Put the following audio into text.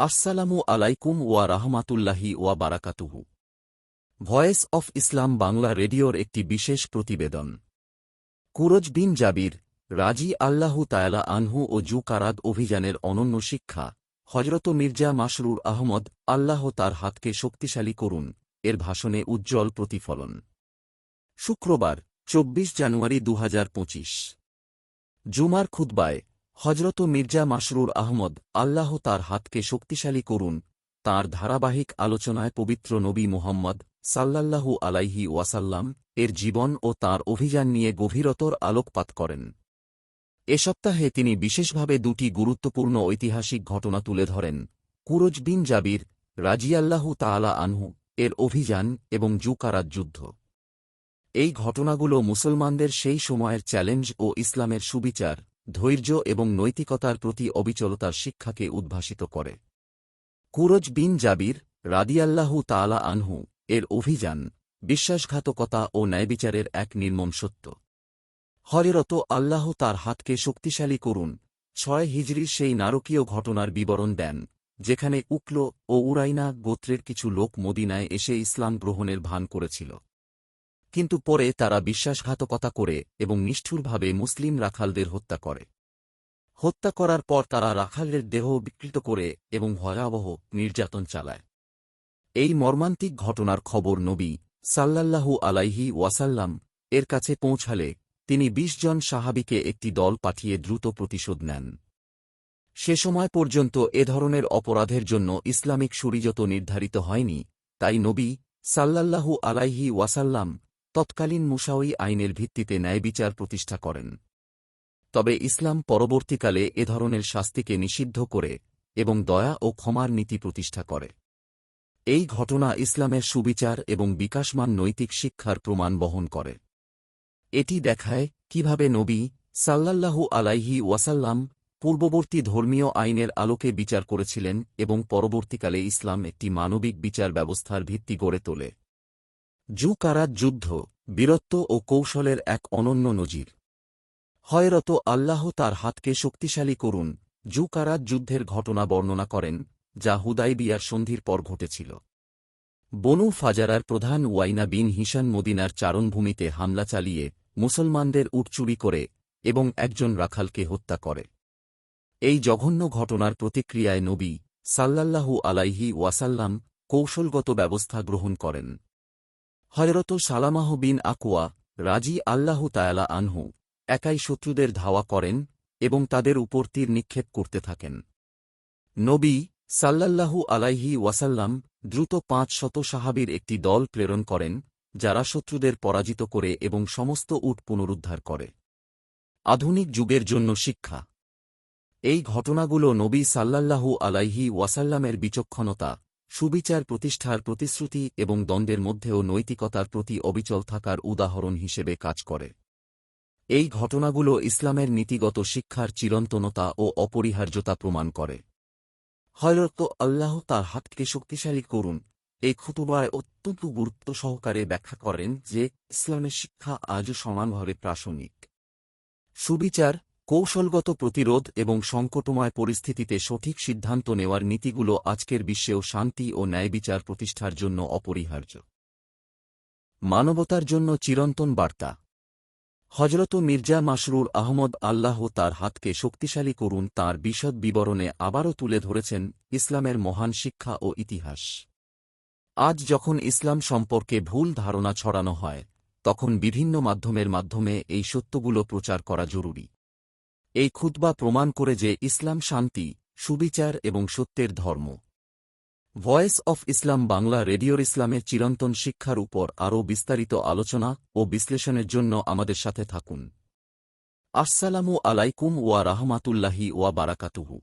আসসালামু আলাইকুম ওয়া রাহমাতুল্লাহি ওয়া বারাকাতুহু। ভয়েস অফ ইসলাম বাংলা রেডিওর একটি বিশেষ প্রতিবেদন। কুরজ বিন জাবির, রাজি আল্লাহু তায়ালা আনহু ও জু কারাদ অভিযানের অনন্য শিক্ষা হজরত মির্জা মাসরুর আহমদ আল্লাহ তার হাতকে শক্তিশালী করুন, এর ভাষণে উজ্জ্বল প্রতিফলন। শুক্রবার, চব্বিশ জানুয়ারি দু হাজার পঁচিশ। জুমার খুতবায় হজরত মির্জা মাসরুর আহমদ আল্লাহ তার হাতকে শক্তিশালী করুন, তার ধারাবাহিক আলোচনায় পবিত্র নবী মোহাম্মদ সাল্লাল্লাহু আলাইহি ওয়াসাল্লাম এর জীবন ও তার অভিযান নিয়ে গভীরতর আলোকপাত করেন। এ সপ্তাহে তিনি বিশেষভাবে দুটি গুরুত্বপূর্ণ ঐতিহাসিক ঘটনা তুলে ধরেন কুরজ বিন জাবির রাজিয়াল্লাহু তাআলা আনহু এর অভিযান এবং জুকারাত যুদ্ধ। এই ঘটনাগুলো মুসলমানদের সেই সময়ের চ্যালেঞ্জ ও ইসলামের সুবিচার ধৈর্য এবং নৈতিকতার প্রতি অবিচলতার শিক্ষাকে উদ্ভাসিত করে। কুরজ বিন জাবির রাদিয়াল্লাহু তাআলা আনহু এর অভিযান বিশ্বাসঘাতকতা ও ন্যায়বিচারের এক নির্মম সত্য। হরেরত আল্লাহ তার হাতকে শক্তিশালী করুন, ছয় হিজড়ির সেই নারকীয় ঘটনার বিবরণ দেন, যেখানে উকল ও উরাইনা গোত্রের কিছু লোক মদিনায় এসে ইসলাম গ্রহণের ভান করেছিল। কিন্তু পরে তারা বিশ্বাসঘাতকতা করে এবং নিষ্ঠুরভাবে মুসলিম রাখালদের হত্যা করে। হত্যা করার পর তারা রাখালের দেহ বিকৃত করে এবং ভয়াবহ নির্যাতন চালায়। এই মর্মান্তিক ঘটনার খবর নবী সাল্লাল্লাহু আলাইহি ওয়াসাল্লাম এর কাছে পৌঁছালে তিনি বিশ জন সাহাবিকে একটি দল পাঠিয়ে দ্রুত প্রতিশোধ নেন। সে সময় পর্যন্ত এ ধরনের অপরাধের জন্য ইসলামিক সুরিজত নির্ধারিত হয়নি, তাই নবী সাল্লাল্লাহু আলাইহি ওয়াসাল্লাম তৎকালীন মুসাউই আইনের ভিত্তিতে ন্যায়বিচার প্রতিষ্ঠা করেন। তবে ইসলাম পরবর্তীকালে এ ধরনের শাস্তিকে নিষিদ্ধ করে এবং দয়া ও ক্ষমার নীতি প্রতিষ্ঠা করে। এই ঘটনা ইসলামের সুবিচার এবং বিকাশমান নৈতিক শিক্ষার প্রমাণ বহন করে। এটি দেখায় কীভাবে নবী সাল্লাল্লাহু আলাইহি ওয়াসাল্লাম পূর্ববর্তী ধর্মীয় আইনের আলোকে বিচার করেছিলেন এবং পরবর্তীকালে ইসলাম একটি মানবিক বিচার ব্যবস্থার ভিত্তি গড়ে তোলে। জু কারাত যুদ্ধ, বীরত্ব ও কৌশলের এক অনন্য নজির। হয়রত আল্লাহ তার হাতকে শক্তিশালী করুন জু কারাত যুদ্ধের ঘটনা বর্ণনা করেন, যা হুদাইবিয়ার সন্ধির পর ঘটেছিল। বনু ফাজারার প্রধান ওয়াইনা বিন হিসান মদিনার চারণভূমিতে হামলা চালিয়ে মুসলমানদের উটচুরি করে এবং একজন রাখালকে হত্যা করে। এই জঘন্য ঘটনার প্রতিক্রিয়ায় নবী সাল্লাল্লাহু আলাইহি ওয়াসাল্লাম কৌশলগত ব্যবস্থা গ্রহণ করেন। হয়রত সালামাহ বিন আকুয়া রাজি আল্লাহ তায়ালা আনহু একাই শত্রুদের ধাওয়া করেন এবং তাদের উপর তীর নিক্ষেপ করতে থাকেন। নবী সাল্লাল্লাহু আলাইহি ওয়াসাল্লাম দ্রুত পাঁচ শত সাহাবির একটি দল প্রেরণ করেন, যারা শত্রুদের পরাজিত করে এবং সমস্ত উট পুনরুদ্ধার করে। আধুনিক যুগের জন্য শিক্ষা। এই ঘটনাগুলো নবী সাল্লাল্লাহু আলাইহি ওয়াসাল্লামের বিচক্ষণতা সুবিচার প্রতিষ্ঠার প্রতিশ্রুতি এবং দ্বন্দ্বের মধ্যেও নৈতিকতার প্রতি অবিচল থাকার উদাহরণ হিসেবে কাজ করে। এই ঘটনাগুলো ইসলামের নীতিগত শিক্ষার চিরন্তনতা ও অপরিহার্যতা প্রমাণ করে। হয়রত আল্লাহ তার হাতকে শক্তিশালী করুন। এই খুতুবায় অত্যন্ত গুরুত্ব সহকারে ব্যাখ্যা করেন যে, ইসলামের শিক্ষা আজও সমানভাবে প্রাসঙ্গিক। সুবিচার কৌশলগত প্রতিরোধ এবং সংকটময় পরিস্থিতিতে সঠিক সিদ্ধান্ত নেওয়ার নীতিগুলো আজকের বিশ্বেও শান্তি ও ন্যায়বিচার প্রতিষ্ঠার জন্য অপরিহার্য। মানবতার জন্য চিরন্তন বার্তা। হজরত মির্জা মাসরুর আহমদ আল্লাহ তার হাতকে শক্তিশালী করুন তার বিশদ বিবরণে আবারও তুলে ধরেছেন ইসলামের মহান শিক্ষা ও ইতিহাস। আজ যখন ইসলাম সম্পর্কে ভুল ধারণা ছড়ানো হয়, তখন বিভিন্ন মাধ্যমের মাধ্যমে এই সত্যগুলো প্রচার করা জরুরি। এই খুতবা প্রমাণ করে যে ইসলাম শান্তি, সুবিচার এবং সত্যের ধর্ম। ভয়েস অফ ইসলাম বাংলা রেডিওর ইসলামের চিরন্তন শিক্ষার উপর আরও বিস্তারিত আলোচনা ও বিশ্লেষণের জন্য আমাদের সাথে থাকুন। আসসালামু আলাইকুম ওয়া রাহমাতুল্লাহি ওয়া বারাকাতুহু।